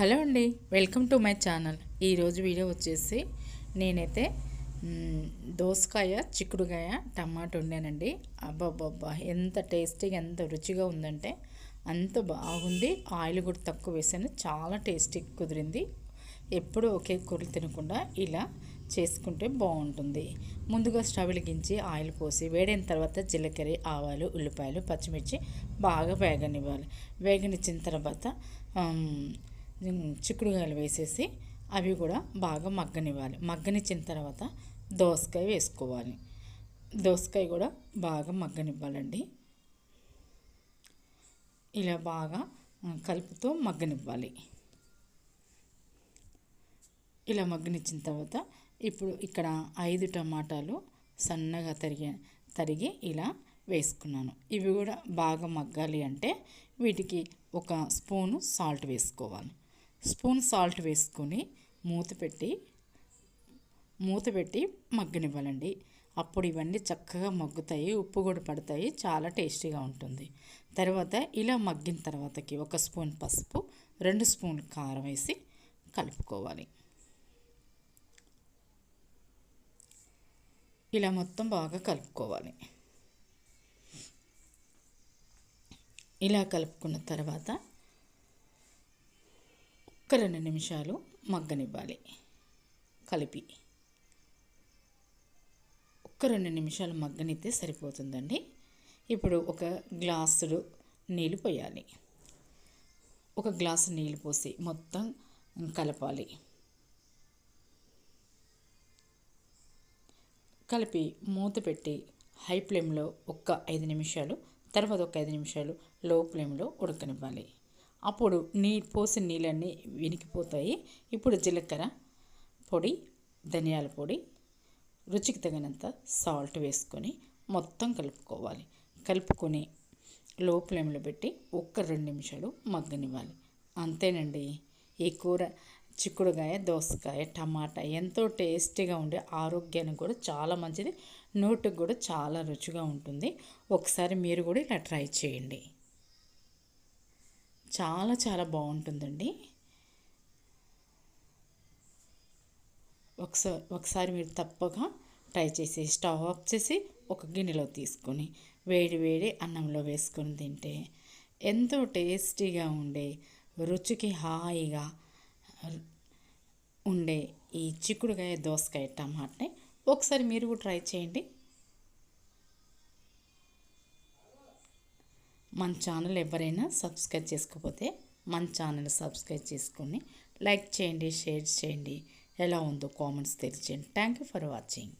Hello అండి welcome to my channel. ఈరోజు video వచ్చేసి నేనైతే దోసకాయ చిక్కుడుకాయ టమాటో వండానండి. అబ్బాబ్బా ఎంత టేస్టీగా ఎంత రుచిగా ఉందంటే అంత బాగుంది. ఆయిల్ కూడా తక్కువ వేసాను. చాలా టేస్టీ కుదిరింది. ఎప్పుడు ఒకే కూరలు తినకుండా ఇలా చేసుకుంటే బాగుంటుంది. ముందుగా స్టవ్ వెలిగించి ఆయిల్ పోసి వేడైన తర్వాత జీలకర్ర ఆవాలు ఉల్లిపాయలు పచ్చిమిర్చి బాగా వేగనివ్వాలి. వేగనిచ్చిన తర్వాత చిక్కుడుకాయలు వేసేసి అవి కూడా బాగా మగ్గనివ్వాలి. మగ్గనిచ్చిన తర్వాత దోసకాయ వేసుకోవాలి. దోసకాయ కూడా బాగా మగ్గనివ్వాలండి. ఇలా బాగా కలుపుతో మగ్గనివ్వాలి. ఇలా మగ్గనిచ్చిన తర్వాత ఇప్పుడు ఇక్కడ ఐదు టమాటాలు సన్నగా తరిగి తరిగి ఇలా వేసుకున్నాను. ఇవి కూడా బాగా మగ్గాలి అంటే వీటికి ఒక స్పూను సాల్ట్ వేసుకోవాలి. స్పూన్ సాల్ట్ వేసుకొని మూత పెట్టి మూత పెట్టి మగ్గనివ్వాలండి. అప్పుడు ఇవన్నీ చక్కగా మగ్గుతాయి ఉప్పు కూడా పడతాయి చాలా టేస్టీగా ఉంటుంది. తర్వాత ఇలా మగ్గిన తర్వాతకి ఒక స్పూన్ పసుపు రెండు స్పూన్ కారం వేసి కలుపుకోవాలి. ఇలా మొత్తం బాగా కలుపుకోవాలి. ఇలా కలుపుకున్న తర్వాత ఒక రెండు నిమిషాలు మగ్గనివ్వాలి. కలిపి. ఒక్క రెండు నిమిషాలు మగ్గనిస్తే సరిపోతుందండి. ఇప్పుడు ఒక గ్లాసుడు నీళ్ళు పోయాలి. ఒక గ్లాసు నీళ్ళు పోసి మొత్తం కలపాలి. కలిపి మూత పెట్టి హై ఫ్లేమ్లో ఒక్క ఐదు నిమిషాలు తర్వాత ఒక ఐదు నిమిషాలు లో ఫ్లేమ్లో ఉడకనివ్వాలి. అప్పుడు నీ పోసిన నీళ్ళన్నీ వినికిపోతాయి. ఇప్పుడు జీలకర్ర పొడి ధనియాల పొడి రుచికి తగినంత సాల్ట్ వేసుకొని మొత్తం కలుపుకోవాలి. కలుపుకొని లో ఫ్లేమ్లో పెట్టి ఒక్క రెండు నిమిషాలు మగ్గనివ్వాలి. అంతేనండి. ఈ కూర చిక్కుడుకాయ దోసకాయ టమాటా ఎంతో టేస్టీగా ఉండే ఆరోగ్యానికి కూడా చాలా మంచిది. నోటికి కూడా చాలా రుచిగా ఉంటుంది. ఒకసారి మీరు కూడా ఇలా ట్రై చేయండి. చాలా చాలా బాగుంటుందండి. ఒకసారి ఒకసారి మీరు తప్పగా ట్రై చేసి స్టవ్ ఆఫ్ చేసి ఒక గిన్నెలో తీసుకొని వేడి వేడి అన్నంలో వేసుకొని తింటే ఎంతో టేస్టీగా ఉండే రుచికి హాయిగా ఉండే ఈ చిక్కుడుకాయ దోసకాయ టమాటాని ఒకసారి మీరు కూడా ట్రై చేయండి. మన ఛానల్ ఎవరైనా సబ్స్క్రైబ్ చేసుకోకపోతే మన ఛానల్ సబ్స్క్రైబ్ చేసుకొని లైక్ చేయండి షేర్ చేయండి. ఎలా ఉందో కామెంట్స్ తెలియజేయండి థ్యాంక్ యూ ఫర్ వాచింగ్